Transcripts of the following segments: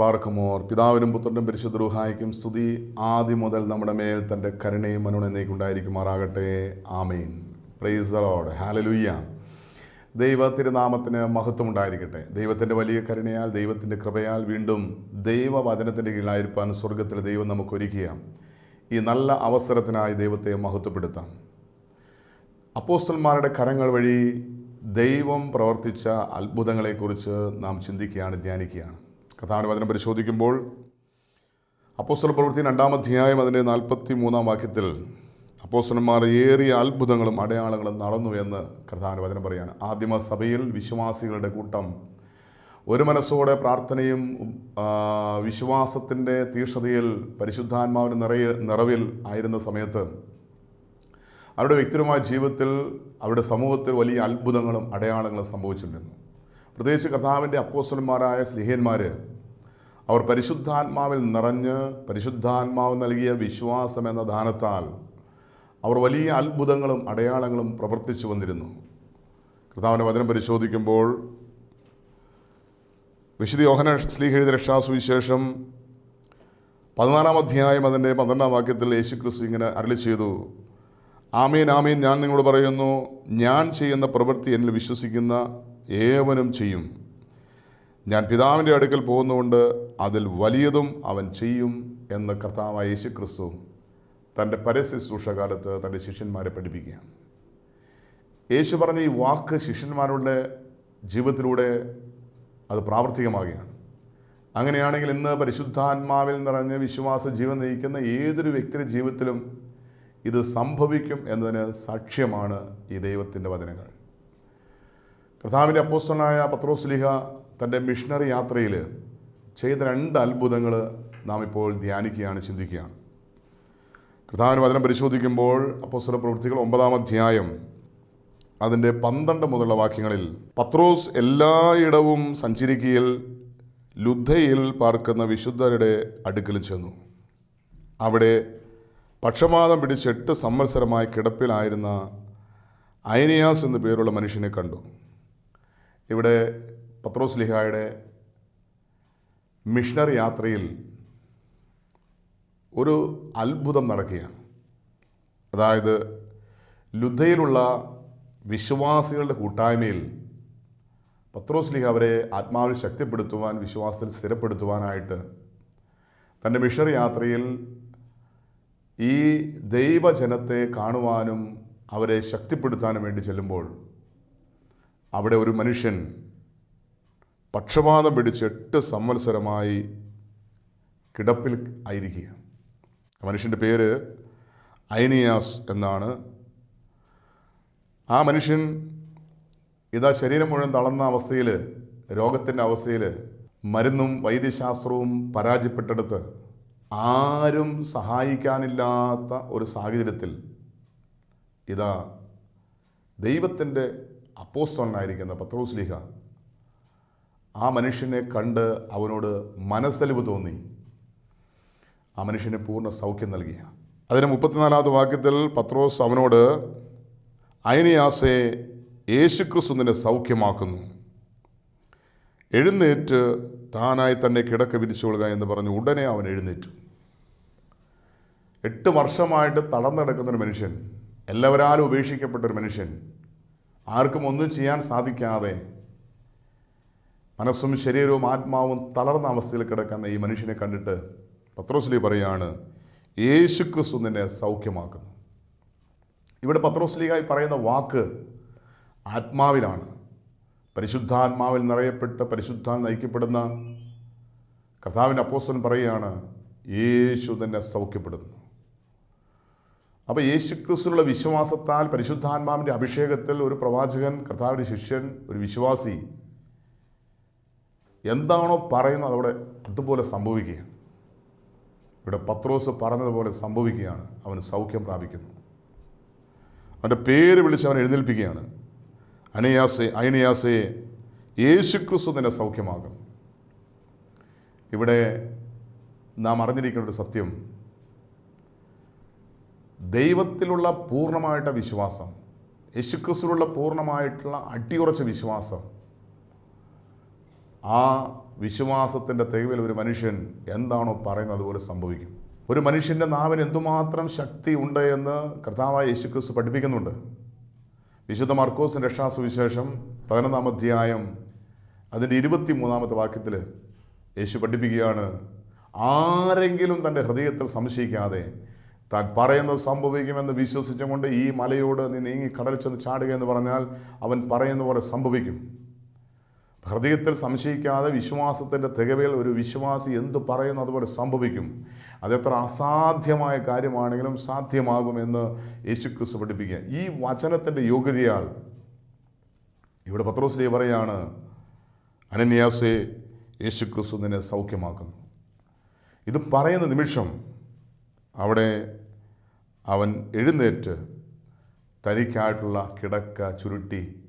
ബാർക്കമോർ. പിതാവിനും പുത്രനും പരിശുദ്ധ രൂഹായിക്കും സ്തുതി. ആദ്യം മുതൽ നമ്മുടെ മേൽ തന്റെ കരുണയും മനോണെന്നേക്കും ആമീൻ. ആമേൻ പ്രൈസ് ലോഡ് ഹാലലുയ്യ ദൈവ തിരുനാമത്തിന് മഹത്വം ഉണ്ടായിരിക്കട്ടെ. ദൈവത്തിന്റെ വലിയ കരുണയാൽ ദൈവത്തിന്റെ കൃപയാൽ വീണ്ടും ദൈവവചനത്തിന്റെ കീഴിലായിരിക്കാൻ സ്വർഗത്തിൽ ദൈവം നമുക്ക് ഒരുക്കിയ ഈ നല്ല അവസരത്തിനായി ദൈവത്തെ മഹത്വപ്പെടുത്താം. അപ്പോസ്റ്റന്മാരുടെ കരങ്ങൾ വഴി ദൈവം പ്രവർത്തിച്ച അത്ഭുതങ്ങളെക്കുറിച്ച് നാം ചിന്തിക്കുകയാണ് ധ്യാനിക്കുകയാണ്. കഥാവിന് വചനം പരിശോധിക്കുമ്പോൾ അപ്പോസ്റ്റൽ പ്രവൃത്തി രണ്ടാം അധ്യായം അതിന്റെ നാൽപ്പത്തി മൂന്നാം വാക്യത്തിൽ അപ്പോസ്റ്റന്മാർ ഏറിയ അത്ഭുതങ്ങളും അടയാളങ്ങളും നടന്നു എന്ന് കഥാനുവചനം പറയാണ്. ആദിമ സഭയിൽ വിശ്വാസികളുടെ കൂട്ടം ഒരു മനസ്സോടെ പ്രാർത്ഥനയും വിശ്വാസത്തിന്റെ തീക്ഷണതയിൽ പരിശുദ്ധാത്മാവിന് നിറയ നിറവിൽ ആയിരുന്ന സമയത്ത് അവരുടെ വ്യക്തിപരമായ ജീവിതത്തിൽ അവരുടെ സമൂഹത്തിൽ വലിയ അത്ഭുതങ്ങളും അടയാളങ്ങളും സംഭവിച്ചിരുന്നു. പ്രത്യേകിച്ച് കർത്താവിന്റെ അപ്പോസ്റ്റന്മാരായ സ്ലിഹന്മാർ അവർ പരിശുദ്ധാത്മാവിൽ നിറഞ്ഞ് പരിശുദ്ധാത്മാവ് നൽകിയ വിശ്വാസം എന്ന ദാനത്താൽ അവർ വലിയ അത്ഭുതങ്ങളും അടയാളങ്ങളും പ്രവർത്തിച്ചു വന്നിരുന്നു. കർത്താവിന്റെ വചനം പരിശോധിക്കുമ്പോൾ വിശുദ്ധ യോഹന സ്ലീഹ എഴുതിയ രക്ഷാസുവിശേഷം പതിനാലാം അധ്യായം അതിന്റെ പന്ത്രണ്ടാം വാക്യത്തിൽ യേശു ക്രിസ്തു ഇങ്ങനെ അരളി ചെയ്തു ആമീൻ ആമീൻ ഞാൻ നിങ്ങളോട് പറയുന്നു ഞാൻ ചെയ്യുന്ന പ്രവൃത്തി എന്നിൽ വിശ്വസിക്കുന്ന ഏവനും ചെയ്യും. ഞാൻ പിതാവിന്റെ അടുക്കൽ പോകുന്നതുകൊണ്ട് അതിൽ വലിയതും അവൻ ചെയ്യും എന്ന് കർത്താവായ യേശു ക്രിസ്തു തന്റെ പരശുശ്രൂഷകാലത്ത് തന്റെ ശിഷ്യന്മാരെ പഠിപ്പിക്കുകയാണ്. യേശു പറഞ്ഞ ഈ വാക്ക് ശിഷ്യന്മാരുടെ ജീവിതത്തിലൂടെ അത് പ്രാവർത്തികമാകുകയാണ്. അങ്ങനെയാണെങ്കിൽ ഇന്ന് പരിശുദ്ധാത്മാവിൽ നിറഞ്ഞ വിശ്വാസ ജീവൻ നയിക്കുന്ന ഏതൊരു വ്യക്തിയുടെ ജീവിതത്തിലും ഇത് സംഭവിക്കും എന്നതിന് സാക്ഷ്യമാണ് ഈ ദൈവത്തിന്റെ വചനങ്ങൾ. കർത്താവിന്റെ അപ്പോസ്റ്റനായ പത്രോസ്ലിഹ തന്റെ മിഷണറി യാത്രയിൽ ചെയ്ത രണ്ട് അത്ഭുതങ്ങൾ നാം ഇപ്പോൾ ധ്യാനിക്കുകയാണ് ചിന്തിക്കുകയാണ്. കർത്താവിന്റെ വചനം പരിശോധിക്കുമ്പോൾ അപ്പോസ്തല പ്രവൃത്തികൾ ഒമ്പതാം അധ്യായം അതിന്റെ പന്ത്രണ്ട് മുതലുള്ള വാക്യങ്ങളിൽ പത്രോസ് എല്ലായിടവും സഞ്ചരിക്കയിൽ ലുദ്ധയിൽ പാർക്കുന്ന വിശുദ്ധരുടെ അടുക്കലും ചെന്നു. അവിടെ പക്ഷപാതം പിടിച്ച് എട്ട് സംവത്സരമായി കിടപ്പിലായിരുന്ന ഐനിയാസ് എന്നു പേരുള്ള മനുഷ്യനെ കണ്ടു. ഇവിടെ പത്രോസ് ലിഹായുടെ മിഷണറി യാത്രയിൽ ഒരു അത്ഭുതം നടക്കുകയാണ്. അതായത് ലുദ്ധയിലുള്ള വിശ്വാസികളുടെ കൂട്ടായ്മയിൽ പത്രോസ് ലിഹ അവരെ ആത്മാവിൽ ശക്തിപ്പെടുത്തുവാൻ വിശ്വാസത്തിൽ സ്ഥിരപ്പെടുത്തുവാനായിട്ട് തന്റെ മിഷണറി യാത്രയിൽ ഈ ദൈവജനത്തെ കാണുവാനും അവരെ ശക്തിപ്പെടുത്താനും വേണ്ടി ചെല്ലുമ്പോൾ അവിടെ ഒരു മനുഷ്യൻ പക്ഷപാതം പിടിച്ച് എട്ട് സംവത്സരമായി കിടപ്പിൽ ആയിരിക്കുക മനുഷ്യന്റെ പേര് ഐനിയാസ് എന്നാണ്. ആ മനുഷ്യൻ ഇതാ ശരീരം മുഴുവൻ തളർന്ന അവസ്ഥയിൽ രോഗത്തിന്റെ അവസ്ഥയിൽ മരുന്നും വൈദ്യശാസ്ത്രവും പരാജയപ്പെട്ടെടുത്ത് ആരും സഹായിക്കാനില്ലാത്ത ഒരു സാഹചര്യത്തിൽ ഇതാ ദൈവത്തിന്റെ അപ്പോസ്തലനായിരിക്കുന്ന പത്രോസ് ലീഹ ആ മനുഷ്യനെ കണ്ട് അവനോട് മനസ്സലിവ് തോന്നി. ആ മനുഷ്യന് പൂർണ സൗഖ്യം നൽകി അതിന് മുപ്പത്തിനാലാമത്തെ വാക്യത്തിൽ പത്രോസ് അവനോട് അയനിയാസെ യേശുക്രിസ്തു നിന്നെ സൗഖ്യമാക്കുന്നു. എഴുന്നേറ്റ് താനായി തന്നെ കിടക്ക വിരിച്ചുകൊള്ളുക എന്ന് പറഞ്ഞു ഉടനെ അവൻ എഴുന്നേറ്റു. എട്ട് വർഷമായിട്ട് തളർന്നു കിടക്കുന്ന ഒരു മനുഷ്യൻ എല്ലാവരാലും ഉപേക്ഷിക്കപ്പെട്ടൊരു മനുഷ്യൻ ആർക്കും ഒന്നും ചെയ്യാൻ സാധിക്കാതെ മനസ്സും ശരീരവും ആത്മാവും തളർന്ന അവസ്ഥയിൽ കിടക്കുന്ന ഈ മനുഷ്യനെ കണ്ടിട്ട് പത്രോസ്ലി പറയാണ് യേശു ക്രിസ്തു നിന്നെ സൗഖ്യമാക്കുന്നു. ഇവിടെ പത്രോസ്ലിയായി പറയുന്ന വാക്ക് ആത്മാവിലാണ്. പരിശുദ്ധാത്മാവിൽ നിറയപ്പെട്ട് പരിശുദ്ധാൻ നയിക്കപ്പെടുന്ന കർത്താവിന്റെ അപ്പോസ്റ്റലൻ പറയുകയാണ് യേശു തന്നെ സൗഖ്യപ്പെടുന്നു. അപ്പോൾ യേശു ക്രിസ്തുവിനുള്ള വിശ്വാസത്താൽ പരിശുദ്ധാത്മാവിന്റെ അഭിഷേകത്തിൽ ഒരു പ്രവാചകൻ കർത്താവിന്റെ ശിഷ്യൻ ഒരു വിശ്വാസി എന്താണോ പറയുന്നത് അവിടെ അതുപോലെ സംഭവിക്കുകയാണ്. ഇവിടെ പത്രോസ് പറഞ്ഞതുപോലെ സംഭവിക്കുകയാണ്. അവന് സൗഖ്യം പ്രാപിക്കുന്നു. അവന്റെ പേര് വിളിച്ച് അവൻ എഴുന്നേൽപ്പിക്കുകയാണ്. അനയാസെ അയനയാസെ യേശുക്രിസ്തു നിന്നെ സൗഖ്യമാകും. ഇവിടെ നാം അറിഞ്ഞിരിക്കേണ്ട ഒരു സത്യം ദൈവത്തിലുള്ള പൂർണമായിട്ട് വിശ്വാസം യേശുക്രിസ്തുവിലുള്ള പൂർണമായിട്ടുള്ള അടിയുറച്ച വിശ്വാസം ആ വിശ്വാസത്തിന്റെ തെളിവിൽ ഒരു മനുഷ്യൻ എന്താണോ പറയുന്നത് അതുപോലെ സംഭവിക്കും. ഒരു മനുഷ്യന്റെ നാവിന് എന്തുമാത്രം ശക്തി ഉണ്ട് എന്ന് കർത്താവായ യേശുക്രിസ്തു പഠിപ്പിക്കുന്നുണ്ട്. വിശുദ്ധ മർക്കോസിന്റെ രക്ഷാസുവിശേഷം പതിനൊന്നാം അധ്യായം അതിന്റെ ഇരുപത്തി മൂന്നാമത്തെ വാക്യത്തിൽ യേശു പഠിപ്പിക്കുകയാണ് ആരെങ്കിലും തന്റെ ഹൃദയത്തിൽ സംശയിക്കാതെ താൻ പറയുന്നത് സംഭവിക്കുമെന്ന് വിശ്വസിച്ചുകൊണ്ട് ഈ മലയോട് നീ നീങ്ങി കടലിൽ ചെന്ന് ചാടുക എന്ന് പറഞ്ഞാൽ അവൻ പറയുന്ന പോലെ സംഭവിക്കും. ഹൃദയത്തിൽ സംശയിക്കാതെ വിശ്വാസത്തിന്റെ തികവിൽ ഒരു വിശ്വാസി എന്ത് പറയുന്നു അതുപോലെ സംഭവിക്കും. അതെത്ര അസാധ്യമായ കാര്യമാണെങ്കിലും സാധ്യമാകുമെന്ന് യേശുക്രിസ്തു പഠിപ്പിക്കുക. ഈ വചനത്തിന്റെ യോഗ്യതയാൽ ഇവിടെ പത്രോസ്ലി പറയാണ് അനന്യാസെ യേശുക്രിസ്തു നിന്നെ സൗഖ്യമാക്കുന്നു. ഇത് പറയുന്ന നിമിഷം അവിടെ അവൻ എഴുന്നേറ്റ് തനിക്കായിട്ടുള്ള കിടക്ക ചുരുട്ടി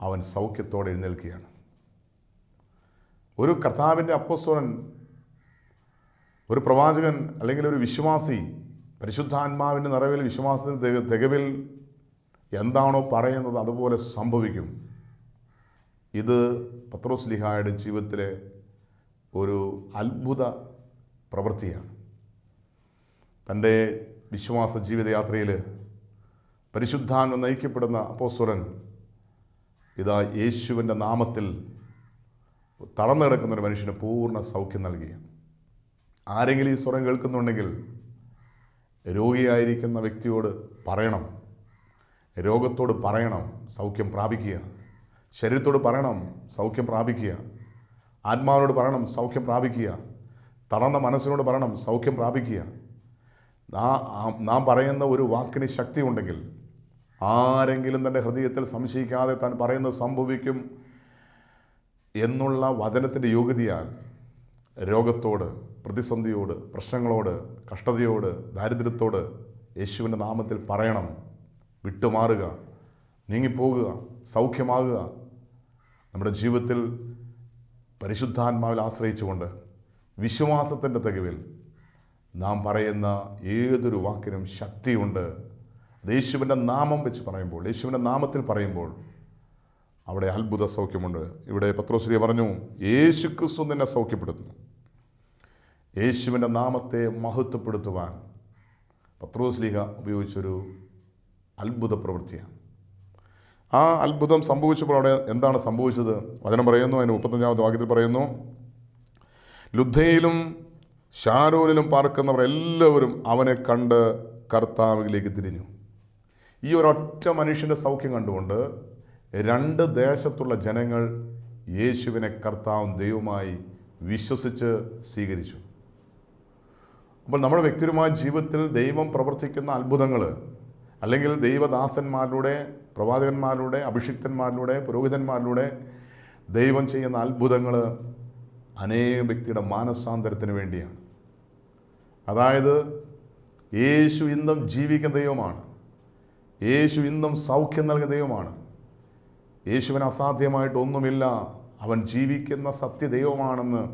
അവൻ സൗഖ്യത്തോടെ എഴുന്നേൽക്കുകയാണ്. ഒരു കർത്താവിന്റെ അപ്പസ്വരൻ ഒരു പ്രവാചകൻ അല്ലെങ്കിൽ ഒരു വിശ്വാസി പരിശുദ്ധാത്മാവിന്റെ നിറവിൽ വിശ്വാസത്തിന് തിക- തികവിൽ എന്താണോ പറയുന്നത് അതുപോലെ സംഭവിക്കും. ഇത് പത്രോസ് ലിഹായുടെ ജീവിതത്തിലെ ഒരു അത്ഭുത പ്രവൃത്തിയാണ്. തന്റെ വിശ്വാസ ജീവിതയാത്രയിൽ പരിശുദ്ധാൻ നയിക്കപ്പെടുന്ന അപ്പോസ്വരൻ ഇതാ യേശുവിന്റെ നാമത്തിൽ തളർന്നു കിടക്കുന്ന ഒരു മനുഷ്യന് പൂർണ സൗഖ്യം നൽകി. ആരെങ്കിലും ഈ സ്വരം കേൾക്കുന്നുണ്ടെങ്കിൽ രോഗിയായിരിക്കുന്ന വ്യക്തിയോട് പറയണം. രോഗത്തോട് പറയണം സൗഖ്യം പ്രാപിക്കുക. ശരീരത്തോട് പറയണം സൗഖ്യം പ്രാപിക്കുക. ആത്മാവിനോട് പറയണം സൗഖ്യം പ്രാപിക്കുക. തളർന്ന മനസ്സിനോട് പറയണം സൗഖ്യം പ്രാപിക്കുക. നാ- പറയുന്ന ഒരു വാക്കിന് ശക്തി ഉണ്ടെങ്കിൽ ആരെങ്കിലും തന്റെ ഹൃദയത്തിൽ സംശയിക്കാതെ താൻ പറയുന്നത് സംഭവിക്കും എന്നുള്ള വചനത്തിന്റെ യോഗ്യതയാൽ രോഗത്തോട് പ്രതിസന്ധിയോട് പ്രശ്നങ്ങളോട് കഷ്ടതയോട് ദാരിദ്ര്യത്തോട് യേശുവിന്റെ നാമത്തിൽ പറയണം. വിട്ടുമാറുക നീങ്ങിപ്പോകുക സൗഖ്യമാകുക. നമ്മുടെ ജീവിതത്തിൽ പരിശുദ്ധാത്മാവിൽ ആശ്രയിച്ചുകൊണ്ട് വിശ്വാസത്തിന്റെ തികവിൽ നാം പറയുന്ന ഏതൊരു വാക്കിനും ശക്തിയുണ്ട്. യേശുവിന്റെ നാമം വെച്ച് പറയുമ്പോൾ യേശുവിന്റെ നാമത്തിൽ പറയുമ്പോൾ അവിടെ അത്ഭുത സൗഖ്യമുണ്ട്. ഇവിടെ പത്രോശ്രീ പറഞ്ഞു യേശു ക്രിസ്തു നിന്നെ സൗഖ്യപ്പെടുത്തുന്നു. യേശുവിന്റെ നാമത്തെ മഹത്വപ്പെടുത്തുവാൻ. പത്രോസ്ലിഹ ഉപയോഗിച്ചൊരു അത്ഭുത പ്രവൃത്തിയാണ്. ആ അത്ഭുതം സംഭവിച്ചപ്പോൾ അവിടെ എന്താണ് സംഭവിച്ചത്? വചനം പറയുന്നു അതിന് മുപ്പത്തഞ്ചാമത്തെ വാക്യത്തിൽ പറയുന്നു ലുദ്ധയിലും ഷാരോനിലും പാർക്കുന്നവർ എല്ലാവരും അവനെ കണ്ട് കർത്താവിലേക്ക് തിരിഞ്ഞു. ഈ ഒരൊറ്റ മനുഷ്യന്റെ സൗഖ്യം കണ്ടുകൊണ്ട് രണ്ട് ദേശത്തുള്ള ജനങ്ങൾ യേശുവിനെ കർത്താവും ദൈവമായി വിശ്വസിച്ച് സ്വീകരിച്ചു. അപ്പോൾ നമ്മുടെ വ്യക്തിപരമായ ജീവിതത്തിൽ ദൈവം പ്രവർത്തിക്കുന്ന അത്ഭുതങ്ങൾ അല്ലെങ്കിൽ ദൈവദാസന്മാരിലൂടെ പ്രവാചകന്മാരിലൂടെ അഭിഷിക്തന്മാരിലൂടെ പുരോഹിതന്മാരിലൂടെ ദൈവം ചെയ്യുന്ന അത്ഭുതങ്ങൾ അനേകം വ്യക്തിയുടെ മാനസാന്തരത്തിന് വേണ്ടിയാണ്. അതായത് യേശു ഇന്നും ജീവിക്കുന്ന ദൈവമാണ്. യേശു ഇന്നും സൗഖ്യം നൽകുന്ന ദൈവമാണ്. യേശുവിന് അസാധ്യമായിട്ടൊന്നുമില്ല അവൻ ജീവിക്കുന്ന സത്യദൈവമാണെന്ന്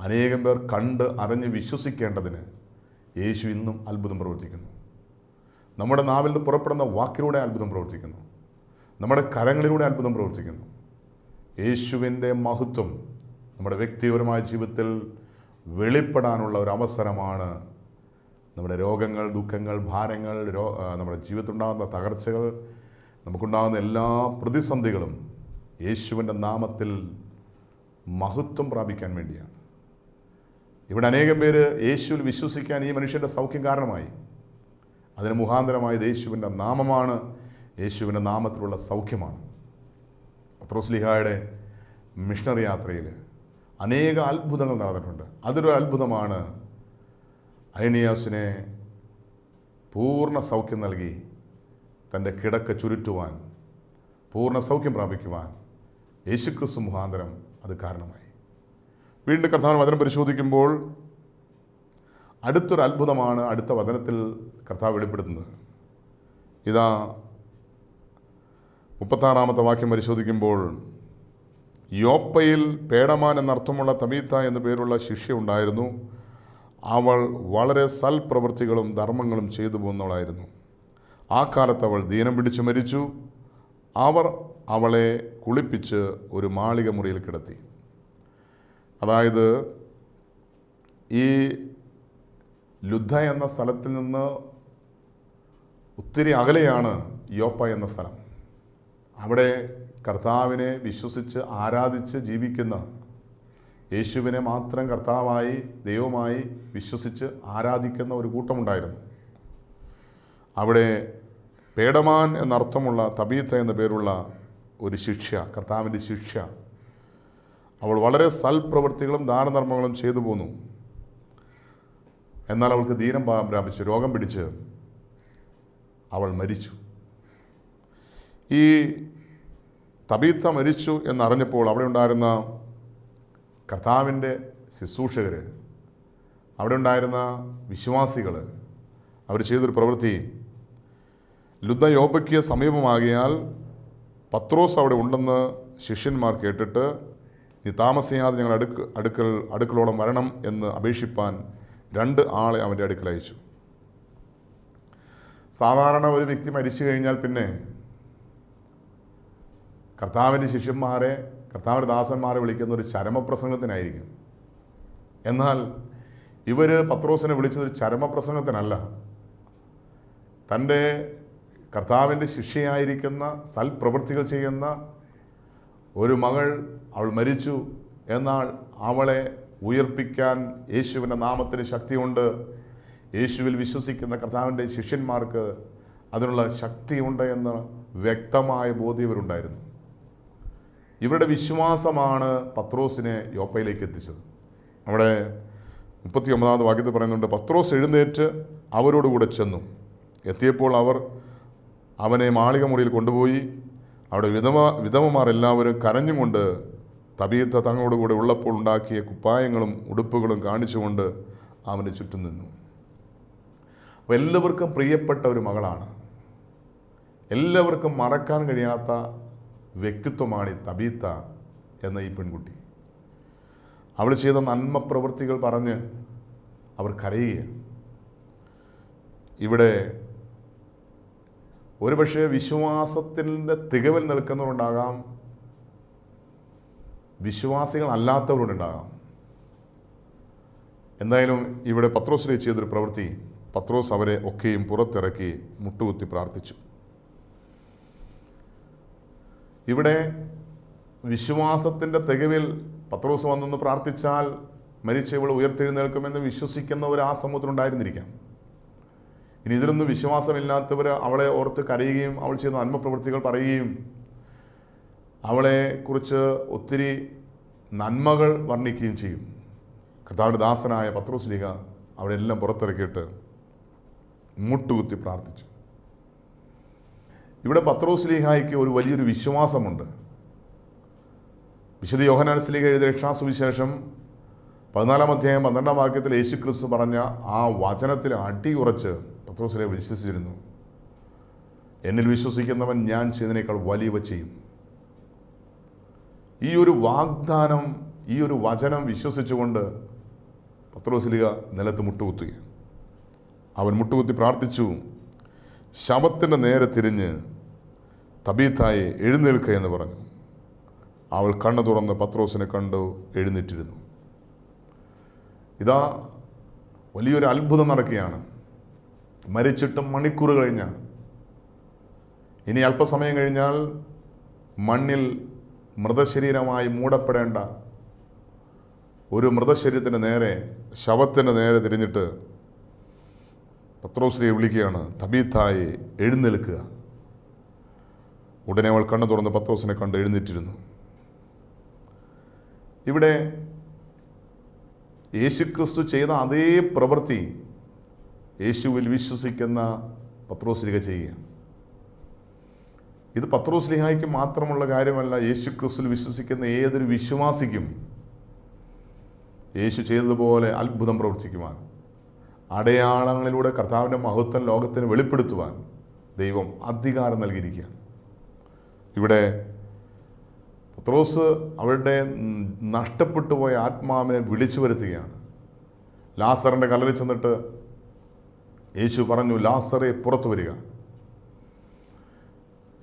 അനേകം പേർ കണ്ട് അറിഞ്ഞ് വിശ്വസിക്കേണ്ടതിന് യേശു ഇന്നും അത്ഭുതം പ്രവർത്തിക്കുന്നു. നമ്മുടെ നാവിൽ നിന്ന് പുറപ്പെടുന്ന വാക്കിലൂടെ അത്ഭുതം പ്രവർത്തിക്കുന്നു. നമ്മുടെ കരങ്ങളിലൂടെ അത്ഭുതം പ്രവർത്തിക്കുന്നു. യേശുവിന്റെ മഹത്വം നമ്മുടെ വ്യക്തിപരമായ ജീവിതത്തിൽ വെളിപ്പെടാനുള്ള ഒരു അവസരമാണ് നമ്മുടെ രോഗങ്ങൾ ദുഃഖങ്ങൾ ഭാരങ്ങൾ രോ നമ്മുടെ ജീവിതത്തിലുണ്ടാകുന്ന തകർച്ചകൾ നമുക്കുണ്ടാകുന്ന എല്ലാ പ്രതിസന്ധികളും യേശുവിന്റെ നാമത്തിൽ മഹത്വം പ്രാപിക്കാൻ വേണ്ടിയാണ്. ഇവിടെ അനേകം പേര് യേശുവിൽ വിശ്വസിക്കാൻ ഈ മനുഷ്യന്റെ സൗഖ്യം കാരണമായി. അതിന് മുഖാന്തരമായത് യേശുവിന്റെ നാമമാണ് യേശുവിന്റെ നാമത്തിലുള്ള സൗഖ്യമാണ്. പത്രോസ്ലിഹായുടെ മിഷണറി യാത്രയിൽ അനേക അത്ഭുതങ്ങൾ നടന്നിട്ടുണ്ട്. അതൊരു അത്ഭുതമാണ്. അയനിയാസിനെ പൂർണ സൗഖ്യം നൽകി തന്റെ കിടക്ക ചുരുറ്റുവാൻ പൂർണ സൗഖ്യം പ്രാപിക്കുവാൻ യേശുക്രിസ്തു മുഖാന്തരം അത് കാരണമായി. വീണ്ടും കർത്താവിന് വചനം പരിശോധിക്കുമ്പോൾ അടുത്തൊരു അത്ഭുതമാണ് അടുത്ത വചനത്തിൽ കർത്താവ് വെളിപ്പെടുത്തുന്നത്. ഇതാ മുപ്പത്താറാമത്തെ വാക്യം പരിശോധിക്കുമ്പോൾ യോപ്പയിൽ പേടമാൻ എന്നർത്ഥമുള്ള തമീത്ത എന്നു പേരുള്ള ശിഷ്യ ഉണ്ടായിരുന്നു. അവൾ വളരെ സൽപ്രവൃത്തികളും ധർമ്മങ്ങളും ചെയ്തു പോകുന്നവളായിരുന്നു. ആ കാലത്ത് അവൾ ദീനം പിടിച്ചു മരിച്ചു. അവർ അവളെ കുളിപ്പിച്ച് ഒരു മാളിക മുറിയിൽ കിടത്തി. അതായത് ഈ ലുദ്ധ എന്ന സ്ഥലത്തിൽ നിന്ന് ഒത്തിരി അകലെയാണ് യോപ്പ എന്ന സ്ഥലം. അവിടെ കർത്താവിനെ വിശ്വസിച്ച് ആരാധിച്ച് ജീവിക്കുന്ന യേശുവിനെ മാത്രം കർത്താവായി ദൈവമായി വിശ്വസിച്ച് ആരാധിക്കുന്ന ഒരു കൂട്ടമുണ്ടായിരുന്നു. അവിടെ പേടമാൻ എന്നർത്ഥമുള്ള തബീത്ത എന്ന പേരുള്ള ഒരു ശിക്ഷ കർത്താവിന്റെ ശിക്ഷ. അവൾ വളരെ സൽപ്രവൃത്തികളും ദാനധർമ്മങ്ങളും ചെയ്തു പോന്നു. എന്നാൽ അവൾക്ക് ധീരം പ്രാപിച്ച് രോഗം പിടിച്ച് അവൾ മരിച്ചു. ഈ തബീത്ത മരിച്ചു എന്നറിഞ്ഞപ്പോൾ അവിടെ ഉണ്ടായിരുന്ന കർത്താവിന്റെ ശുശ്രൂഷകർ അവിടെ ഉണ്ടായിരുന്ന വിശ്വാസികൾ അവർ ചെയ്തൊരു പ്രവൃത്തി. ലുദ്ധ യോപ്പയ്ക്ക് സമീപമാകിയാൽ പത്രോസ് അവിടെ ഉണ്ടെന്ന് ശിഷ്യന്മാർ കേട്ടിട്ട് നീ താമസിയാതെ ഞങ്ങൾ അടുക്ക് അടുക്കൽ അടുക്കളോളം വരണം എന്ന് അപേക്ഷിപ്പാൻ രണ്ട് ആളെ അവന്റെ അടുക്കൽ അയച്ചു. സാധാരണ ഒരു വ്യക്തി മരിച്ചു കഴിഞ്ഞാൽ പിന്നെ കർത്താവിന്റെ ശിഷ്യന്മാരെ കർത്താവിന്റെ ദാസന്മാരെ വിളിക്കുന്ന ഒരു ചരമപ്രസംഗത്തിനായിരിക്കും. എന്നാൽ ഇവർ പത്രോസിനെ വിളിച്ചതൊരു ചരമപ്രസംഗത്തിനല്ല. തന്റെ കർത്താവിന്റെ ശിഷ്യയായിരിക്കുന്ന സൽപ്രവൃത്തികൾ ചെയ്യുന്ന ഒരു മകൾ അവൾ മരിച്ചു. എന്നാൽ അവളെ ഉയർപ്പിക്കാൻ യേശുവിന്റെ നാമത്തിന് ശക്തിയുണ്ട്. യേശുവിൽ വിശ്വസിക്കുന്ന കർത്താവിന്റെ ശിഷ്യന്മാർക്ക് അതിനുള്ള ശക്തിയുണ്ട് എന്ന് വ്യക്തമായ ബോധ്യം ഇവരുണ്ടായിരുന്നു. ഇവരുടെ വിശ്വാസമാണ് പത്രോസിനെ യോപ്പയിലേക്ക് എത്തിച്ചത്. നമ്മുടെ മുപ്പത്തി ഒമ്പതാമത് വാക്യത്തിൽ പറയുന്നുണ്ട് പത്രോസ് എഴുന്നേറ്റ് അവരോടുകൂടെ ചെന്നു. എത്തിയപ്പോൾ അവർ അവനെ മാളിക മുറിയിൽ കൊണ്ടുപോയി. അവിടെ വിധവ വിധവമാർ എല്ലാവരും കരഞ്ഞുകൊണ്ട് തബീത്ത തങ്ങളോടുകൂടെ ഉള്ളപ്പോൾ ഉണ്ടാക്കിയ കുപ്പായങ്ങളും ഉടുപ്പുകളും കാണിച്ചുകൊണ്ട് അവന് ചുറ്റും നിന്നു. എല്ലാവർക്കും പ്രിയപ്പെട്ട ഒരു മകളാണ്. എല്ലാവർക്കും മറക്കാൻ കഴിയാത്ത വ്യക്തിത്വമാണ് ഈ തബീത്ത എന്ന ഈ പെൺകുട്ടി. അവൾ ചെയ്ത നന്മ പ്രവൃത്തികൾ പറഞ്ഞ് അവർ കരയുകയാണ്. ഇവിടെ ഒരുപക്ഷെ വിശ്വാസത്തിന്റെ തികവിൽ നിൽക്കുന്നവരുണ്ടാകാം വിശ്വാസികളല്ലാത്തവരുണ്ടാകാം. എന്തായാലും ഇവിടെ പത്രോസിനെ ചെയ്തൊരു പ്രവൃത്തി പത്രോസ് അവരെ ഒക്കെയും പുറത്തിറക്കി മുട്ടുകുത്തി പ്രാർത്ഥിച്ചു. ഇവിടെ വിശ്വാസത്തിന്റെ തികവിൽ പത്രോസ് വന്നൊന്ന് പ്രാർത്ഥിച്ചാൽ മരിച്ചവൾ ഉയർത്തെഴുന്നേൽക്കുമെന്ന് വിശ്വസിക്കുന്നവർ ആ സമൂഹത്തിലുണ്ടായിരുന്നിരിക്കാം ഇനി ഇതിലൊന്നും വിശ്വാസമില്ലാത്തവർ അവളെ ഓർത്ത് കരയുകയും അവൾ ചെയ്യുന്ന നന്മ പ്രവൃത്തികൾ പറയുകയും അവളെ കുറിച്ച് ഒത്തിരി നന്മകൾ വർണിക്കുകയും ചെയ്യും. കർത്താവിന്റെ ദാസനായ പത്രോസ് ലീഗ അവിടെ എല്ലാം പുറത്തിറക്കിയിട്ട് മുട്ടുകുത്തി പ്രാർത്ഥിച്ചു. ഇവിടെ പത്രോസ്ലിഹായ്ക്ക് ഒരു വലിയൊരു വിശ്വാസമുണ്ട്. വിശുദ്ധ യോഹനാൻ സ്ലീഹ എഴുതിയ രക്ഷാസുവിശേഷം പതിനാലാം അധ്യായം പന്ത്രണ്ടാം വാക്യത്തിൽ യേശു ക്രിസ്തു പറഞ്ഞ ആ വചനത്തിൽ അടിയുറച്ച് പത്രോസിലെ വിശ്വസിച്ചിരുന്നു. എന്നിൽ വിശ്വസിക്കുന്നവൻ ഞാൻ ചെയ്തതിനേക്കാൾ വലിയവ ചെയ്യും. ഈ ഒരു വാഗ്ദാനം ഈ ഒരു വചനം വിശ്വസിച്ചുകൊണ്ട് പത്രോസ്ലിക നിലത്ത് മുട്ടുകുത്തുകയാണ്. അവൻ മുട്ടുകുത്തി പ്രാർത്ഥിച്ചു ശവത്തിന്റെ നേരെ തിരിഞ്ഞ് തബീത്തായെ എഴുന്നേൽക്കുക എന്ന് പറഞ്ഞു. അവൾ കണ്ണു തുറന്ന് പത്രോസിനെ കണ്ടു എഴുന്നേറ്റിരുന്നു. ഇതാ വലിയൊരു അത്ഭുതം നടക്കുകയാണ്. മരിച്ചിട്ടും മണിക്കൂർ കഴിഞ്ഞ. ഇനി അല്പസമയം കഴിഞ്ഞാൽ മണ്ണിൽ മൃതശരീരമായി മൂടപ്പെടേണ്ട. ഒരു മൃതശരീരത്തിന്റെ നേരെ ശവത്തിന്റെ നേരെ തിരിഞ്ഞിട്ട് പത്രോസിനെ വിളിക്കുകയാണ് തബീത്തായി എഴുന്നേൽക്കുക. ഉടനെ അവൾ കണ്ണു തുറന്ന് പത്രോസിനെ കണ്ട് എഴുന്നേറ്റിരുന്നു. ഇവിടെ യേശുക്രിസ്തു ചെയ്ത അതേ പ്രവൃത്തി യേശുവിൽ വിശ്വസിക്കുന്ന പത്രോസ്ലിഹ ചെയ്യുക ഇത് പത്രോസ്ലിഹായ്ക്ക് മാത്രമുള്ള കാര്യമല്ല യേശു ക്രിസ്തുവിൽ വിശ്വസിക്കുന്ന ഏതൊരു വിശ്വാസിക്കും യേശു ചെയ്തതുപോലെ അത്ഭുതം പ്രവർത്തിക്കുവാൻ അടയാളങ്ങളിലൂടെ കർത്താവിന്റെ മഹത്വം ലോകത്തിന് വെളിപ്പെടുത്തുവാൻ ദൈവം അധികാരം നൽകിയിരിക്കുകയാണ്. ഇവിടെ പത്രോസ് അവളുടെ നഷ്ടപ്പെട്ടു പോയ ആത്മാവിനെ വിളിച്ചു വരുത്തുകയാണ്. ലാസറിന്റെ കലറിൽ ചെന്നിട്ട് യേശു പറഞ്ഞു ലാസറെ പുറത്തു വരിക.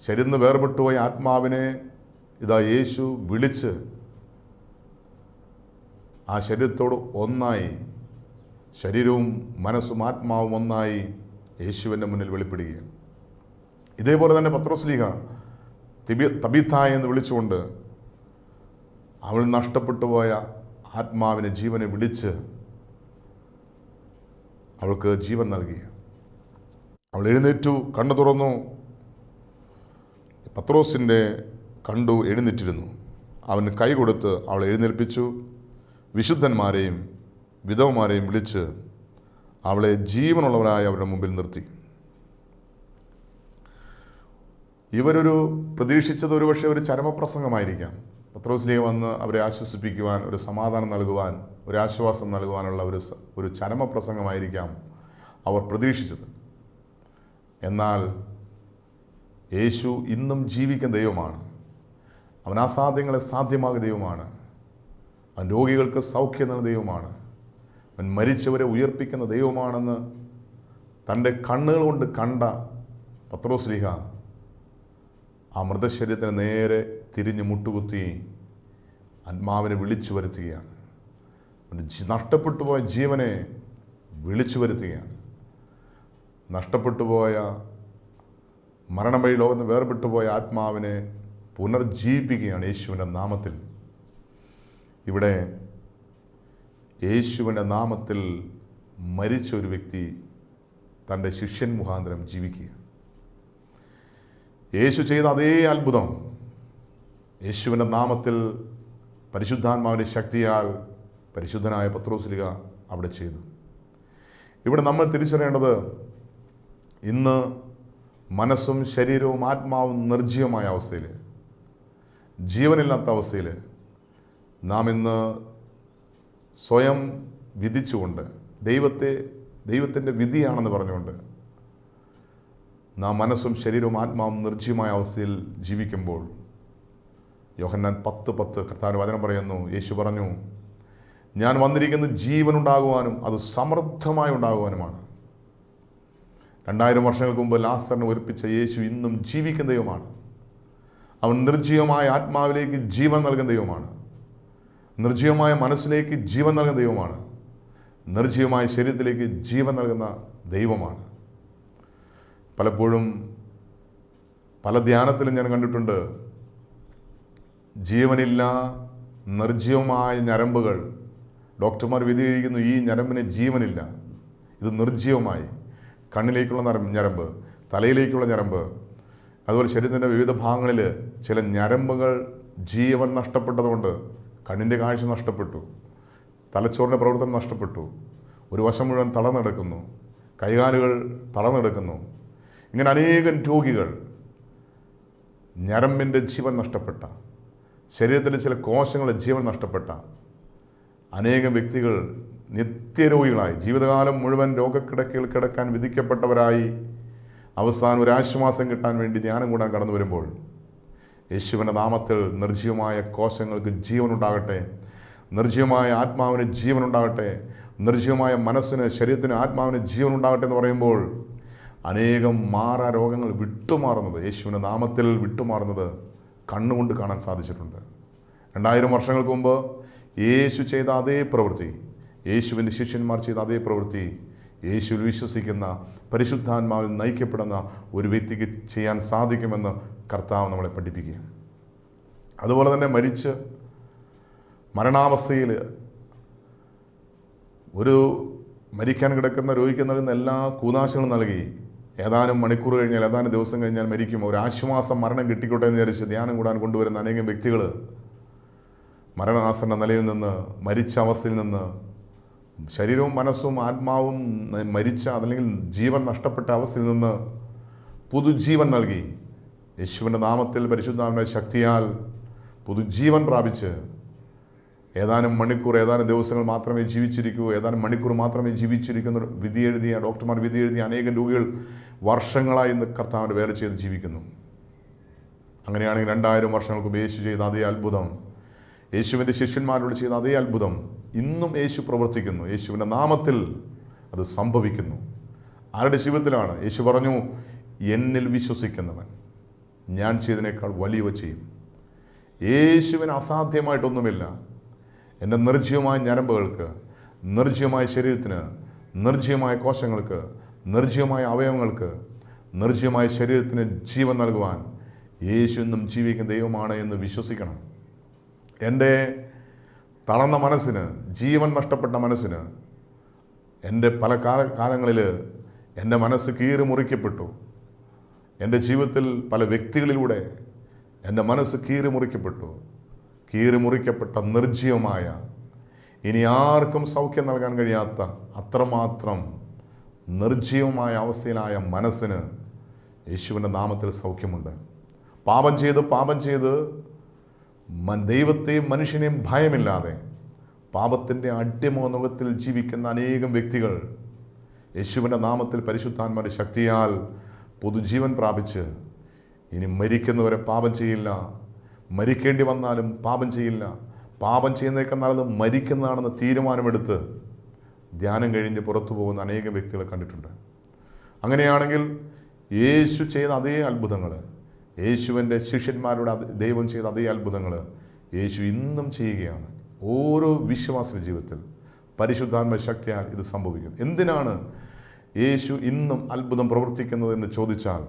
ശരിന്ന് വേർപെട്ടുപോയ ആത്മാവിനെ ഇതാ യേശു വിളിച്ച് ആ ശരീരത്തോട് ഒന്നായി ശരീരവും മനസ്സും ആത്മാവും ഒന്നായി യേശുവിന്റെ മുന്നിൽ വെളിപ്പെടുകയാണ്. ഇതേപോലെ തന്നെ പത്രോസ്ലീഹ തിബി തബിത്ത എന്ന് വിളിച്ചുകൊണ്ട് അവൾ നഷ്ടപ്പെട്ടു പോയ ആത്മാവിനെ ജീവനെ വിളിച്ച് അവൾക്ക് ജീവൻ നൽകി. അവൾ എഴുന്നേറ്റു കണ്ണു തുറന്നു. പത്രോസിന്റെ കണ്ടു എഴുന്നേറ്റിരുന്നു. അവന് കൈ കൊടുത്ത് അവൾ എഴുന്നേൽപ്പിച്ചു. വിശുദ്ധന്മാരെയും വിധവമാരെയും വിളിച്ച് അവളെ ജീവനുള്ളവരായി അവരുടെ മുമ്പിൽ നിർത്തി. ഇവരൊരു പ്രതീക്ഷിച്ചത് ഒരുപക്ഷെ ഒരു ചരമപ്രസംഗമായിരിക്കാം. പത്രോസ്ലിയെ വന്ന് അവരെ ആശ്വസിപ്പിക്കുവാൻ ഒരു സമാധാനം നൽകുവാൻ ഒരു ആശ്വാസം നൽകുവാനുള്ള ഒരു ഒരു ചരമപ്രസംഗമായിരിക്കാം അവർ പ്രതീക്ഷിച്ചത്. എന്നാൽ യേശു ഇന്നും ജീവിക്കുന്ന ദൈവമാണ്. അവൻ അസാധ്യങ്ങളെ സാധ്യമാകുന്ന ദൈവമാണ്. അവൻ രോഗികൾക്ക് സൗഖ്യം നൽകുന്ന ദൈവമാണ്. അവൻ മരിച്ചവരെ ഉയർപ്പിക്കുന്ന ദൈവമാണെന്ന് തന്റെ കണ്ണുകൾ കൊണ്ട് കണ്ട പത്രോസ്ലിഹ ആ മൃതശരീരത്തിന് നേരെ തിരിഞ്ഞ് മുട്ടുകുത്തി ആത്മാവിനെ വിളിച്ചു വരുത്തുകയാണ്. നഷ്ടപ്പെട്ടു പോയ ജീവനെ വിളിച്ചു വരുത്തുകയാണ്. നഷ്ടപ്പെട്ടു പോയ മരണം വഴി ലോകത്ത് വേർപെട്ടു പോയ ആത്മാവിനെ പുനർജീവിപ്പിക്കുകയാണ് യേശുവിന്റെ നാമത്തിൽ. ഇവിടെ യേശുവിന്റെ നാമത്തിൽ മരിച്ച ഒരു വ്യക്തി തന്റെ ശിഷ്യൻ മുഖാന്തരം ജീവിക്കുക യേശു ചെയ്ത അതേ അത്ഭുതം. യേശുവിന്റെ നാമത്തിൽ പരിശുദ്ധാത്മാവിന്റെ ശക്തിയാൽ പരിശുദ്ധനായ പത്രോസ്ലിക അവിടെ ചെയ്തു. ഇവിടെ നമ്മൾ തിരിച്ചറിയേണ്ടത് ഇന്ന് മനസ്സും ശരീരവും ആത്മാവും നിർജീവമായ അവസ്ഥയിൽ ജീവനില്ലാത്ത അവസ്ഥയിൽ നാം ഇന്ന് സ്വയം വിധിച്ചുകൊണ്ട് ദൈവത്തെ ദൈവത്തിന്റെ വിധിയാണെന്ന് പറഞ്ഞുകൊണ്ട് നാം മനസ്സും ശരീരവും ആത്മാവും നിർജീവമായ അവസ്ഥയിൽ ജീവിക്കുമ്പോൾ യോഹന്നാൻ പത്ത് പത്ത് കർത്താവിന് വചനം പറയുന്നു യേശു പറഞ്ഞു ഞാൻ വന്നിരിക്കുന്ന ജീവൻ ഉണ്ടാകുവാനും അത് സമൃദ്ധമായി ഉണ്ടാകുവാനുമാണ്. രണ്ടായിരം വർഷങ്ങൾക്ക് മുമ്പ് ലാസറിനെ ഒരുപ്പിച്ച യേശു ഇന്നും ജീവിക്കുന്ന ദൈവമാണ്. അവൻ നിർജീവമായ ആത്മാവിലേക്ക് ജീവൻ നൽകുന്ന ദൈവമാണ്. നിർജീവമായ മനസ്സിലേക്ക് ജീവൻ നൽകുന്ന ദൈവമാണ്. നിർജീവമായ ശരീരത്തിലേക്ക് ജീവൻ നൽകുന്ന ദൈവമാണ്. പലപ്പോഴും പല ധ്യാനത്തിലും ഞാൻ കണ്ടിട്ടുണ്ട്. ജീവനില്ല നിർജീവമായ ഞരമ്പുകൾ. ഡോക്ടർമാർ വിധിയിരിക്കുന്നു ഈ ഞരമ്പിന് ജീവനില്ല. ഇത് നിർജീവമായി. കണ്ണിലേക്കുള്ള ഞരമ്പ് തലയിലേക്കുള്ള ഞരമ്പ്. അതുപോലെ ശരീരത്തിന്റെ വിവിധ ഭാഗങ്ങളിൽ ചില ഞരമ്പുകൾ ജീവൻ നഷ്ടപ്പെട്ടതുകൊണ്ട് കണ്ണിന്റെ കാഴ്ച നഷ്ടപ്പെട്ടു. തലച്ചോറിന്റെ പ്രവർത്തനം നഷ്ടപ്പെട്ടു. ഒരു വശം മുഴുവൻ തളർന്നെടുക്കുന്നു. കൈകാലുകൾ തളർന്നെടുക്കുന്നു. ഇങ്ങനെ അനേകം രോഗികൾ ഞരമ്പിന്റെ ജീവൻ നഷ്ടപ്പെട്ട ശരീരത്തിലെ ചില കോശങ്ങളുടെ ജീവൻ നഷ്ടപ്പെട്ട അനേകം വ്യക്തികൾ നിത്യരോഗികളായി ജീവിതകാലം മുഴുവൻ രോഗക്കിടക്കയിൽ കിടക്കാൻ വിധിക്കപ്പെട്ടവരായി അവസാനം ഒരു ആശ്വാസം കിട്ടാൻ വേണ്ടി ധ്യാനം കൂടാൻ കടന്നു വരുമ്പോൾ യേശുവിന്റെ നാമത്തിൽ നിർജീവമായ കോശങ്ങൾക്ക് ജീവനുണ്ടാകട്ടെ നിർജീവമായ ആത്മാവിന് ജീവനുണ്ടാകട്ടെ നിർജീവമായ മനസ്സിന് ശരീരത്തിന് ആത്മാവിന് ജീവനുണ്ടാകട്ടെ എന്ന് പറയുമ്പോൾ അനേകം മാറാ രോഗങ്ങൾ വിട്ടുമാറുന്നത് യേശുവിന്റെ നാമത്തിൽ വിട്ടുമാറുന്നത് കണ്ണുകൊണ്ട് കാണാൻ സാധിച്ചിട്ടുണ്ട്. രണ്ടായിരം വർഷങ്ങൾക്ക് മുമ്പ് യേശു ചെയ്ത അതേ പ്രവൃത്തി യേശുവിന്റെ ശിഷ്യന്മാർ ചെയ്ത അതേ പ്രവൃത്തി യേശുവിൽ വിശ്വസിക്കുന്ന പരിശുദ്ധാത്മാവിൽ നയിക്കപ്പെടുന്ന ഒരു വ്യക്തിക്ക് ചെയ്യാൻ സാധിക്കുമെന്ന് കർത്താവ് നമ്മളെ പഠിപ്പിക്കുക അതുപോലെ തന്നെ മരിച്ച് മരണാവസ്ഥയിൽ ഒരു മരിക്കാൻ കിടക്കുന്ന രോഗിക്ക് നൽകുന്ന എല്ലാ കൂതാശകളും നൽകി. ഏതാനും മണിക്കൂർ കഴിഞ്ഞാൽ ഏതാനും ദിവസം കഴിഞ്ഞാൽ മരിക്കും. ഒരു ആശ്വാസം മരണം കിട്ടിക്കോട്ടെ എന്ന് വിചാരിച്ച് ധ്യാനം കൂടാൻ കൊണ്ടുവരുന്ന അനേകം വ്യക്തികൾ മരണാസന്ന നിലയിൽ നിന്ന് മരിച്ച അവസ്ഥയിൽ നിന്ന് ശരീരവും മനസ്സും ആത്മാവും മരിച്ച അതല്ലെങ്കിൽ ജീവൻ നഷ്ടപ്പെട്ട അവസ്ഥയിൽ നിന്ന് പുതുജീവൻ നൽകി. യേശുവിന്റെ നാമത്തിൽ പരിശുദ്ധാമിന്റെ ശക്തിയാൽ പുതുജീവൻ പ്രാപിച്ച് ഏതാനും മണിക്കൂർ ഏതാനും ദിവസങ്ങൾ മാത്രമേ ജീവിച്ചിരിക്കൂ ഏതാനും മണിക്കൂർ മാത്രമേ ജീവിച്ചിരിക്കുന്ന വിധി എഴുതിയ ഡോക്ടർമാർ വിധി എഴുതിയ അനേകം രോഗികൾ വർഷങ്ങളായി ഇന്ന് കർത്താവിന്റെ വേല ചെയ്ത് ജീവിക്കുന്നു. അങ്ങനെയാണെങ്കിൽ രണ്ടായിരം വർഷങ്ങൾക്ക് യേശു ചെയ്ത അതേ അത്ഭുതം യേശുവിന്റെ ശിഷ്യന്മാരോട് ചെയ്ത അതേ അത്ഭുതം ഇന്നും യേശു പ്രവർത്തിക്കുന്നു. യേശുവിന്റെ നാമത്തിൽ അത് സംഭവിക്കുന്നു. ആരുടെ ജീവിതത്തിലാണ്? യേശു പറഞ്ഞു എന്നിൽ വിശ്വസിക്കുന്നവൻ. ഞാൻ ചെയ്തതിനേക്കാൾ വലിയവ ചെയ്യും. യേശുവിന് അസാധ്യമായിട്ടൊന്നുമില്ല. എന്റെ നിർജീവമായ ഞരമ്പുകൾക്ക് നിർജീവമായ ശരീരത്തിന് നിർജീവമായ കോശങ്ങൾക്ക് നിർജീവമായ അവയവങ്ങൾക്ക് നിർജീവമായ ശരീരത്തിന് ജീവൻ നൽകുവാൻ യേശു എന്നും ജീവിക്കുന്ന ദൈവമാണ് എന്ന് വിശ്വസിക്കണം. എന്റെ തളർന്ന മനസ്സിന് ജീവൻ നഷ്ടപ്പെട്ട മനസ്സിന് എന്റെ പല കാല കാലങ്ങളിൽ എന്റെ മനസ്സ് കീറി മുറിക്കപ്പെട്ടു. എന്റെ ജീവിതത്തിൽ പല വ്യക്തികളിലൂടെ എന്റെ മനസ്സ് കീറി മുറിക്കപ്പെട്ടു. കീറി മുറിക്കപ്പെട്ട നിർജീവമായ ഇനി ആർക്കും സൗഖ്യം നൽകാൻ കഴിയാത്ത അത്രമാത്രം നിർജീവമായ അവസ്ഥയിലായ മനസ്സിന് യേശുവിന്റെ നാമത്തിൽ സൗഖ്യമുണ്ട്. പാപം ചെയ്ത് പാപം ചെയ്ത് ദൈവത്തെയും മനുഷ്യനെയും ഭയമില്ലാതെ പാപത്തിന്റെ അഡ്യമോനുഖത്തിൽ ജീവിക്കുന്ന അനേകം വ്യക്തികൾ യേശുവിന്റെ നാമത്തിൽ പരിശുദ്ധാന്മാരുടെ ശക്തിയാൽ പുതുജീവൻ പ്രാപിച്ച് ഇനി മരിക്കുന്നവരെ പാപം ചെയ്യില്ല. മരിക്കേണ്ടി വന്നാലും പാപം ചെയ്യില്ല. പാപം ചെയ്യുന്നേക്കാൾ നല്ലത് മരിക്കുന്നതാണെന്ന് തീരുമാനമെടുത്ത് ധ്യാനം കഴിഞ്ഞ് പുറത്തു പോകുന്ന അനേകം വ്യക്തികളെ കണ്ടിട്ടുണ്ട്. അങ്ങനെയാണെങ്കിൽ യേശു ചെയ്ത അതേ അത്ഭുതങ്ങൾ യേശുവിന്റെ ശിഷ്യന്മാരുടെ ദൈവം ചെയ്ത അതേ അത്ഭുതങ്ങൾ യേശു ഇന്നും ചെയ്യുകയാണ്. ഓരോ വിശ്വാസിയുടെ ജീവിതത്തിൽ പരിശുദ്ധാത്മ ശക്തിയാൽ ഇത് സംഭവിക്കുന്നു. എന്തിനാണ് യേശു ഇന്നും അത്ഭുതം പ്രവർത്തിക്കുന്നത് എന്ന് ചോദിച്ചാൽ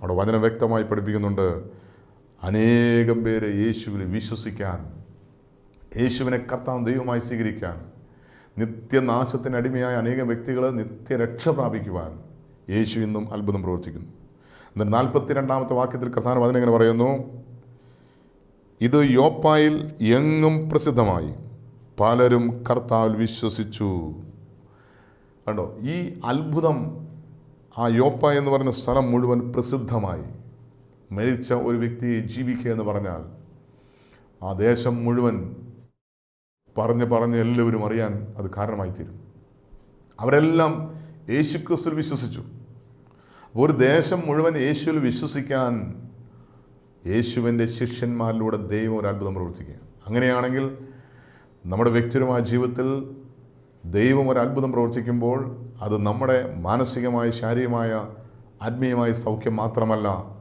അവിടെ വചനം വ്യക്തമായി പഠിപ്പിക്കുന്നുണ്ട്. അനേകം പേരെ യേശുവിനെ വിശ്വസിക്കാൻ യേശുവിനെ കർത്താവ് ദൈവമായി സ്വീകരിക്കാൻ നിത്യനാശത്തിന് അടിമയായ അനേകം വ്യക്തികൾ നിത്യരക്ഷ പ്രാപിക്കുവാൻ യേശു ഇന്നും അത്ഭുതം പ്രവർത്തിക്കുന്നു. എന്നാൽ നാൽപ്പത്തി രണ്ടാമത്തെ വാക്യത്തിൽ കർത്താവ് അതിനെങ്ങനെ പറയുന്നു ഇത് യോപ്പായിൽ എങ്ങും പ്രസിദ്ധമായി. പലരും കർത്താവിൽ വിശ്വസിച്ചു. കണ്ടോ ഈ അത്ഭുതം ആ യോപ്പ എന്ന് പറയുന്ന സ്ഥലം മുഴുവൻ പ്രസിദ്ധമായി. മരിച്ച ഒരു വ്യക്തിയെ ജീവിക്കുക എന്ന് പറഞ്ഞാൽ ആ ദേശം മുഴുവൻ പറഞ്ഞ് പറഞ്ഞ് എല്ലാവരും അറിയാൻ അത് കാരണമായി തീരും അവരെല്ലാം യേശുക്രിസ്തുവിൽ വിശ്വസിച്ചു. ഒരു ദേശം മുഴുവൻ യേശുവിൽ വിശ്വസിക്കാൻ യേശുവിന്റെ ശിഷ്യന്മാരിലൂടെ ദൈവം ഒരു അത്ഭുതം പ്രവർത്തിക്കുക അങ്ങനെയാണെങ്കിൽ നമ്മുടെ വ്യക്തിപരമായ ജീവിതത്തിൽ ദൈവം ഒരു അത്ഭുതം പ്രവർത്തിക്കുമ്പോൾ അത് നമ്മുടെ മാനസികമായ ശാരീരികമായ ആത്മീയമായ സൗഖ്യം മാത്രമല്ല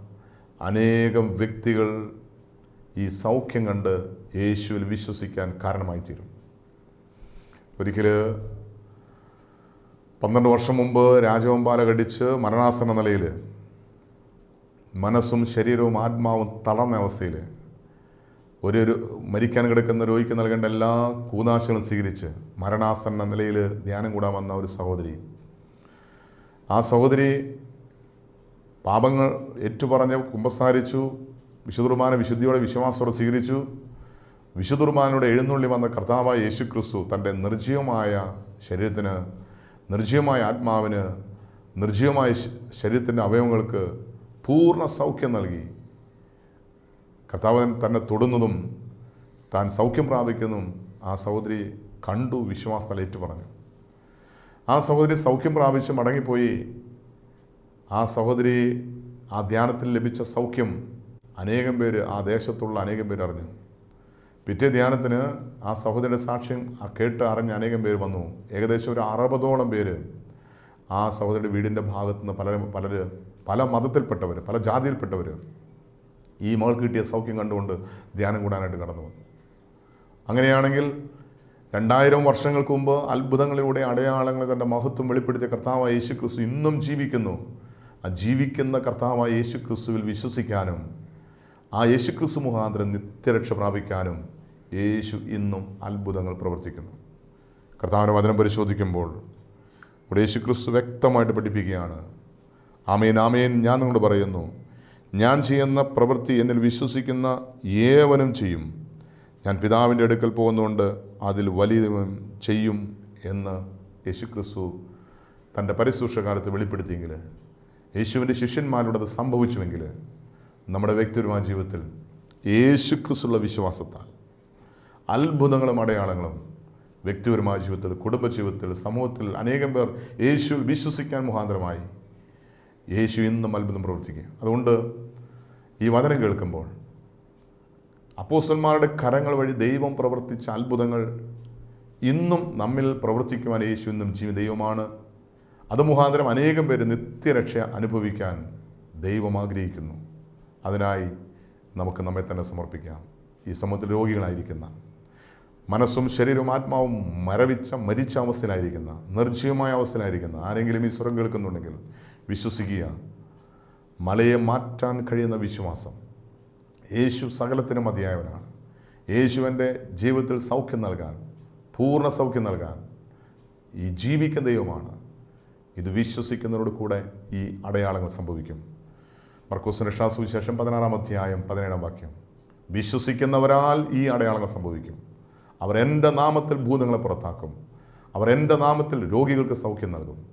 അനേകം വ്യക്തികൾ ഈ സൗഖ്യം കണ്ട് യേശുവിൽ വിശ്വസിക്കാൻ കാരണമായി തീരും ഒരിക്കൽ പന്ത്രണ്ട് വർഷം മുമ്പ് രാജവമ്പാല കടിച്ച് മരണാസന നിലയിൽ മനസ്സും ശരീരവും ആത്മാവും തളർന്ന അവസ്ഥയിൽ ഒരു മരിക്കാൻ കിടക്കുന്ന രോഗിക്ക് നൽകേണ്ട എല്ലാ കൂതാശകളും സ്വീകരിച്ച് മരണാസന്ന നിലയിൽ ധ്യാനം കൂടാൻ വന്ന ഒരു സഹോദരി. ആ സഹോദരി പാപങ്ങൾ ഏറ്റുപറഞ്ഞ് കുമ്പസാരിച്ചു വിശുദ്ധുർമാന വിശുദ്ധിയോടെ വിശ്വാസത്തോടെ സ്വീകരിച്ചു. വിശുദ്ധുർമാനോടെ എഴുന്നള്ളി വന്ന കർത്താവായ യേശു ക്രിസ്തു തന്റെ നിർജീവമായ ശരീരത്തിന് നിർജീവമായ ആത്മാവിന് നിർജീവമായ ശരീരത്തിന്റെ അവയവങ്ങൾക്ക് പൂർണ സൗഖ്യം നൽകി. കർത്താവൻ തന്നെ തൊടുന്നതും താൻ സൗഖ്യം പ്രാപിക്കുന്നതും ആ സഹോദരി കണ്ടു വിശ്വാസത്തലേറ്റു പറഞ്ഞു ആ സഹോദരി സൗഖ്യം പ്രാപിച്ച് മടങ്ങിപ്പോയി ആ സഹോദരി ആ ധ്യാനത്തിൽ ലഭിച്ച സൗഖ്യം അനേകം പേര് ആ ദേശത്തുള്ള അനേകം പേര് അറിഞ്ഞു. പിറ്റേ ധ്യാനത്തിന് ആ സഹോദരിയുടെ സാക്ഷ്യം കേട്ട് അറിഞ്ഞ അനേകം പേര് വന്നു. ഏകദേശം ഒരു അറുപതോളം പേര് ആ സഹോദരിയുടെ വീടിന്റെ ഭാഗത്തു നിന്ന് പലരും പലർ പല മതത്തിൽപ്പെട്ടവർ പല ജാതിയിൽപ്പെട്ടവർ ഈ മകൾക്ക് കിട്ടിയ സൗഖ്യം കണ്ടുകൊണ്ട് ധ്യാനം കൂടാനായിട്ട് കടന്നു വന്നു. അങ്ങനെയാണെങ്കിൽ രണ്ടായിരം വർഷങ്ങൾക്ക് മുമ്പ് അത്ഭുതങ്ങളിലൂടെ അടയാളങ്ങളെ തന്റെ മഹത്വം വെളിപ്പെടുത്തിയ കർത്താവായ യേശു ക്രിസ്തു ഇന്നും ജീവിക്കുന്നു. ആ ജീവിക്കുന്ന കർത്താവായ യേശു ക്രിസ്തുവിൽ വിശ്വസിക്കാനും ആ യേശു ക്രിസ്തു മുഖാന്തരം നിത്യരക്ഷ പ്രാപിക്കാനും യേശു ഇന്നും അത്ഭുതങ്ങൾ പ്രവർത്തിക്കുന്നു. കർത്താവിന്റെ വചനം പരിശോധിക്കുമ്പോൾ ഇവിടെ യേശു ക്രിസ്തു വ്യക്തമായിട്ട് പഠിപ്പിക്കുകയാണ്. ആമേൻ ആമേൻ ഞാൻ നിങ്ങളോട് പറയുന്നു ഞാൻ ചെയ്യുന്ന പ്രവൃത്തി എന്നിൽ വിശ്വസിക്കുന്ന ഏവനും ചെയ്യും. ഞാൻ പിതാവിന്റെ അടുക്കൽ പോകുന്നതുകൊണ്ട് അതിൽ വലിയതും ചെയ്യും എന്ന് യേശുക്രിസ്തു തന്റെ പരിശുഷകാലത്ത് വെളിപ്പെടുത്തിയെങ്കിൽ യേശുവിന്റെ ശിഷ്യന്മാരോട് അത് സംഭവിച്ചുവെങ്കിൽ നമ്മുടെ വ്യക്തിപരമായ ജീവിതത്തിൽ യേശുക്രിസ്തുള്ള വിശ്വാസത്താൽ അത്ഭുതങ്ങളും അടയാളങ്ങളും വ്യക്തിപരമായ ജീവിതത്തിൽ കുടുംബജീവിതത്തിൽ സമൂഹത്തിൽ അനേകം പേർ യേശു വിശ്വസിക്കാൻ മുഖാന്തരമായി യേശു ഇന്നും അത്ഭുതം പ്രവർത്തിക്കുക അതുകൊണ്ട് ഈ വചനം കേൾക്കുമ്പോൾ അപ്പോസ്റ്റന്മാരുടെ കരങ്ങൾ വഴി ദൈവം പ്രവർത്തിച്ച അത്ഭുതങ്ങൾ ഇന്നും നമ്മിൽ പ്രവർത്തിക്കുവാൻ യേശു ഇന്നും ജീവ ദൈവമാണ്. അത് മുഖാന്തരം അനേകം പേര് നിത്യരക്ഷ അനുഭവിക്കാൻ ദൈവം ആഗ്രഹിക്കുന്നു. അതിനായി നമുക്ക് നമ്മെ തന്നെ സമർപ്പിക്കാം. ഈ സമൂഹത്തിൽ രോഗികളായിരിക്കുന്ന മനസ്സും ശരീരവും ആത്മാവും മരവിച്ച മരിച്ച അവസ്ഥയിലായിരിക്കുന്ന നിർജീവമായ അവസ്ഥയിലായിരിക്കുന്ന ആരെങ്കിലും ഈ സ്വരം കേൾക്കുന്നുണ്ടെങ്കിൽ വിശ്വസിക്കുക. മലയെ മാറ്റാൻ കഴിയുന്ന വിശ്വാസം യേശു സകലത്തിനും മതിയായവനാണ്. യേശുവിന്റെ ജീവിതത്തിൽ സൗഖ്യം നൽകാൻ പൂർണ സൗഖ്യം നൽകാൻ ഈ ജീവിക്കുന്ന ദൈവമാണ്. ഇത് വിശ്വസിക്കുന്നവരോട് കൂടെ ഈ അടയാളങ്ങൾ സംഭവിക്കും. മർക്കോസിന് സുവിശേഷം പതിനാറാം അധ്യായം പതിനേഴാം വാക്യം. വിശ്വസിക്കുന്നവരാൽ ഈ അടയാളങ്ങൾ സംഭവിക്കും. അവർ എന്റെ നാമത്തിൽ ഭൂതങ്ങളെ പുറത്താക്കും. അവർ എന്റെ നാമത്തിൽ രോഗികൾക്ക് സൗഖ്യം നൽകും.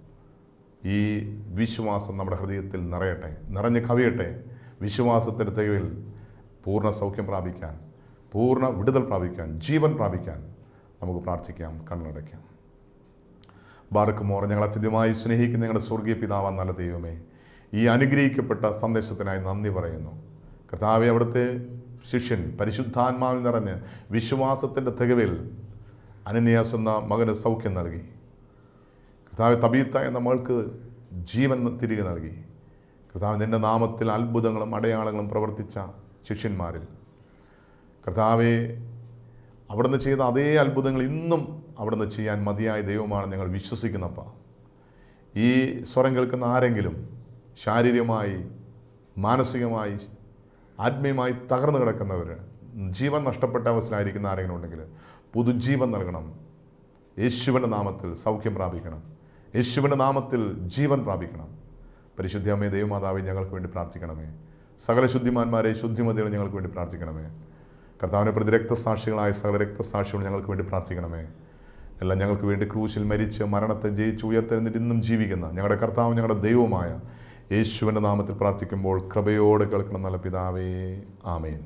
ഈ വിശ്വാസം നമ്മുടെ ഹൃദയത്തിൽ നിറയട്ടെ നിറഞ്ഞ് കവിയട്ടെ. വിശ്വാസത്തിന്റെ തികവിൽ പൂർണ സൗഖ്യം പ്രാപിക്കാൻ പൂർണ വിടുതൽ പ്രാപിക്കാൻ ജീവൻ പ്രാപിക്കാൻ നമുക്ക് പ്രാർത്ഥിക്കാം കണ്ണടയ്ക്കാം. ബാർക്കുമോർ ഞങ്ങൾ അത്യധികമായി സ്നേഹിക്കുന്ന ഞങ്ങളുടെ സ്വർഗീയ പിതാവ് നല്ല ദൈവമേ. ഈ അനുഗ്രഹിക്കപ്പെട്ട സന്ദേശത്തിനായി നന്ദി പറയുന്നു. കർത്താവെ അവിടുത്തെ ശിഷ്യൻ പരിശുദ്ധാത്മാവിൽ നിറഞ്ഞ് വിശ്വാസത്തിന്റെ തികവിൽ അനന്യാസ് എന്ന മകന് സൗഖ്യം നൽകി. കർത്താവ് തബീത്ത എന്ന മകൾക്ക് ജീവൻ തിരികെ നൽകി. കർത്താവ് നിന്റെ നാമത്തിൽ അത്ഭുതങ്ങളും അടയാളങ്ങളും പ്രവർത്തിച്ച ശിഷ്യന്മാരിൽ. കർത്താവെ അവിടുന്ന് ചെയ്ത അതേ അത്ഭുതങ്ങൾ ഇന്നും അവിടുന്ന് ചെയ്യാൻ മതിയായ ദൈവമാണ് ഞങ്ങൾ വിശ്വസിക്കുന്നപ്പ. ഈ സ്വരം കേൾക്കുന്ന ആരെങ്കിലും ശാരീരികമായി മാനസികമായി ആത്മീയമായി തകർന്നു കിടക്കുന്നവർ ജീവൻ നഷ്ടപ്പെട്ട അവസ്ഥയിലായിരിക്കുന്ന ആരെങ്കിലും ഉണ്ടെങ്കിൽ പുതുജീവൻ നൽകണം. യേശുവിന്റെ നാമത്തിൽ സൗഖ്യം പ്രാപിക്കണം. യേശുവിന്റെ നാമത്തിൽ ജീവൻ പ്രാപിക്കണം. പരിശുദ്ധിയമ്മേ ദൈവമാതാവെ ഞങ്ങൾക്ക് വേണ്ടി പ്രാർത്ഥിക്കണമേ. സകല ശുദ്ധിമാന്മാരെ ശുദ്ധിമതികളെ ഞങ്ങൾക്ക് വേണ്ടി പ്രാർത്ഥിക്കണമേ. കർത്താവിനെ പ്രതി രക്തസാക്ഷികളായ സകല രക്തസാക്ഷികൾ ഞങ്ങൾക്ക് വേണ്ടി പ്രാർത്ഥിക്കണമേ. എല്ലാം ഞങ്ങൾക്ക് വേണ്ടി ക്രൂശിൽ മരിച്ച് മരണത്തെ ജയിച്ച് ഉയർത്തെഴുന്നിട്ട് ഇന്നും ജീവിക്കുന്ന ഞങ്ങളുടെ കർത്താവ് ഞങ്ങളുടെ ദൈവമായ യേശുവിന്റെ നാമത്തിൽ പ്രാർത്ഥിക്കുമ്പോൾ കൃപയോടെ കേൾക്കണം നല്ല പിതാവേ. ആമേൻ.